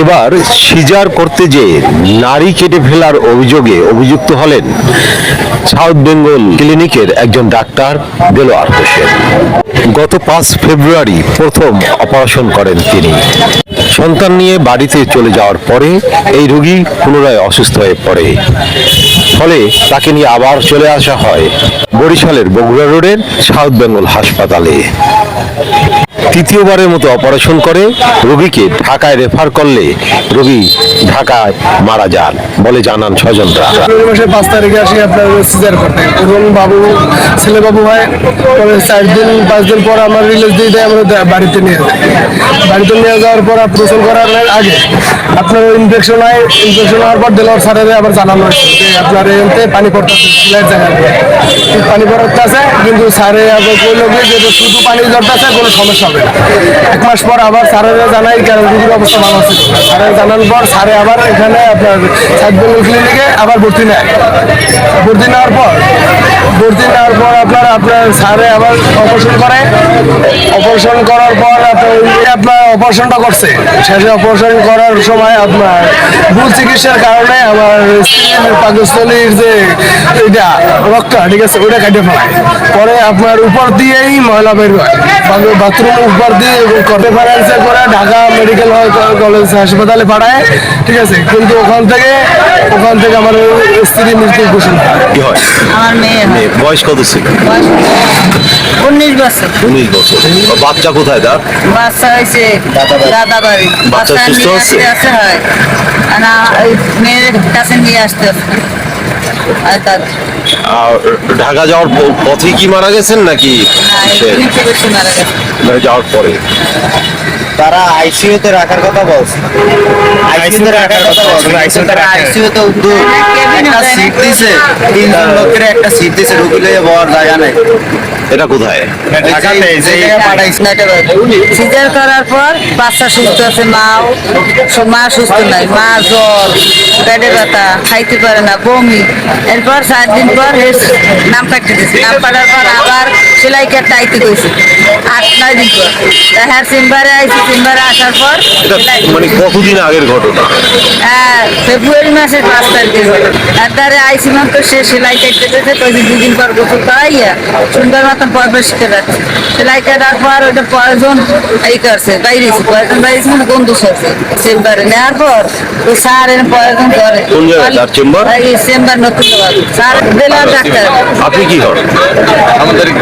এবার সিজার করতে যে নারী কেটে ফেলার অভিযোগে অভিযুক্ত হলেন সাউথ বেঙ্গল ক্লিনিকের একজন ডাক্তার দেলোয়ার হোসেন। গত পাঁচ ফেব্রুয়ারি প্রথম অপারেশন করেন তিনি। সন্তান নিয়ে বাড়িতে চলে যাওয়ার পরে এই রোগী পুনরায় অসুস্থ হয়ে পড়ে। ফলে তাকে নিয়ে আবার চলে আসা হয় বরিশালের বগুড়া রোডের সাউথ বেঙ্গল হাসপাতালে। তৃতীয়বারের মতো অপারেশন করে রোগীকে ঢাকায় রেফার করলে রোগী ঢাকায় মারা যান বলে জানান স্বজনরা। ফেব্রুয়ারি মাসের পাঁচ তারিখে আসি আপনার সিজার করতে। এবং বাবু, ছেলে বাবু হয় পরে চার দিন, পাঁচ দিন পর আমার রিলিজ দিয়ে দেয়, আমরা বাড়িতে নিয়ে বাড়িতে নিয়ে যাওয়ার পর অপারেশন করার আগে আপনার ইনফেকশন হয় ইনফেকশন হওয়ার পর ডেলোয়ার স্যারের আবার জানানো হয়েছে যে আপনার এতে পানি সিলাইয়ের জায়গায়। পানি পড়তেছে কিন্তু স্যারে আবার কইলো যে শুধু পানি ঝরতেছে কোনো সমস্যা হবে এক মাস পর আবার স্যারেরা জানাই কারণ রুগীর অবস্থা ভালো ছিল স্যারে জানানোর পর স্যারে আবার এখানে আপনার বেঙ্গল ক্লিনিকে আবার ভর্তি নেয়। ভর্তি নেওয়ার পর, ভর্তি নেওয়ার পর আপনার আপনার স্যারে আবার অপারেশন করে। অপারেশন করার পর আপনার আপনার অপারেশনটা করছে? শেষে অপারেশন করার সময় আপনার ভুল চিকিৎসার কারণে আমার পাকস্থলীর যে এটা রক্তটা ঠিক আছে ওইটা কেটে ফেলায়। পরে আপনার উপর দিয়েই ময়লা বের হয়। বাথরুম উপর দিয়ে রেফারেন্সে করে ঢাকা মেডিকেল কলেজ হাসপাতালে পাঠায় ঠিক আছে। কিন্তু ওখান থেকে ওখান থেকে আমার স্ত্রী মৃত্যু ঘোষণা। হয়। কি হয়? আমার মেয়ে বয়স কত ছিল? উনিশ বছর। উনিশ বছর। বাচ্চা কোথায় তার বাচ্চা হয়েছে দাদা বাড়ি বাচ্চা সুস্থ আছে? হয়। আর না মেয়ের কাছে নিয়ে আসতে আর ঢাকা যাওয়ার পথে কি মারা গেছেন নাকি যাওয়ার পরে। তারা আইসিইউতে রাখার কথা বলছে। আইসিইউতে রাখার কথা বলছে আইসিইউতে আইসিইউতে দূর একটা সিট দিছে তিনজন লোকের একটা সিট দিছে রুগী লইয়ে বড় জায়গা নাই। এটা কোথায়? ঢাকাতে যে পাঠাইছে সিজার করার পর বাচ্চা সুস্থ আছে মাও। মা সুস্থ নাই মা জ্বর পেটে ব্যথা খাইতে পারে না বমি। এরপর সাত দিন পর নাম কাটতে দিয়েছে নাম কাটার পর আবার সেলাই কাটতে আইতে গেছে আট নয় দিন পর। হ্যাঁ চেম্বারে আইছি চেম্বারে আসার পর মানে কতদিন আগের ঘটনা? হ্যাঁ, ফেব্রুয়ারি মাসের পাঁচ তারিখে একবারে আইসি মাত্র সে সেলাই কাটতে দিয়েছে তো দুদিন পর গোসল করাইয়া সুন্দর মতন প্রবেশ করে সেলাই কাটার পর ওইটা পয়জন এই করছে বাইরেছে। পয়জন বাইরেছে মানে গন্ধ সরছে চেম্বারে নেওয়ার পর ওই স্যার এনে পয়জন করে চেম্বার? চেম্বার নতুন স্যার দিলাম ডাক্তার। আপনি কি হন?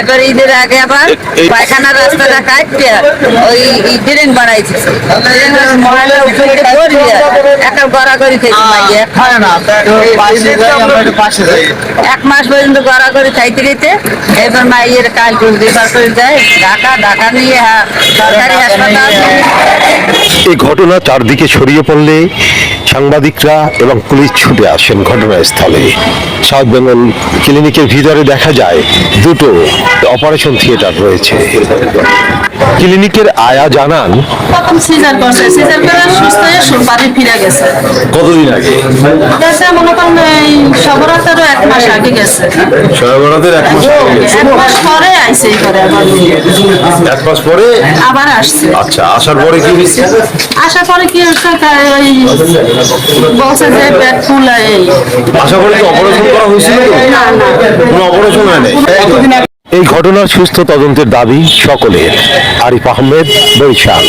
এবার ঈদের আগে আবার পায়খানার রাস্তাটা কাটতে ওই ড্রেন বানাইছে। উপরে একটা হয় পাশে যাই এক মাস পর্যন্ত গড়াগড়ি খাইতে খাইতে এবার মাইয়ের কাল রেফার করে দেয় ঢাকা ঢাকা নিয়ে সরকারি হাসপাতাল। এই ঘটনা চারদিকে ছড়িয়ে পড়লে সাংবাদিকরা এবং পুলিশ ছুটে আসেন ঘটনাস্থলে। সাউথ বেঙ্গল ক্লিনিকের ভিতরে দেখা যায় দুটো অপারেশন থিয়েটার রয়েছে। ক্লিনিকের আয়া জানান সিজার করছে। সিজার করে সুস্থ হয়ে বাড়ি ফিরে গেছে। কতদিন আগে? গেছে মনে করেন এই সবরাতেরও এক মাস আগে গেছে। সরবরাহের এক মাস আগে গেছে। এক মাস পরে আইসে করে আবার এক মাস পরে? আবার আসছে। আচ্ছা আসার পরে কি হয়েছে? আসার পরে কি হচ্ছে ওই বলছে যে পেট ফুলা এই। আশা করি অপারেশন করা হয়েছিল না না। কোনো অপারেশন হয় নাই? এই ঘটনার সুস্থ তদন্তের দাবি সকলের। আরিফ আহমেদ বরিশাল।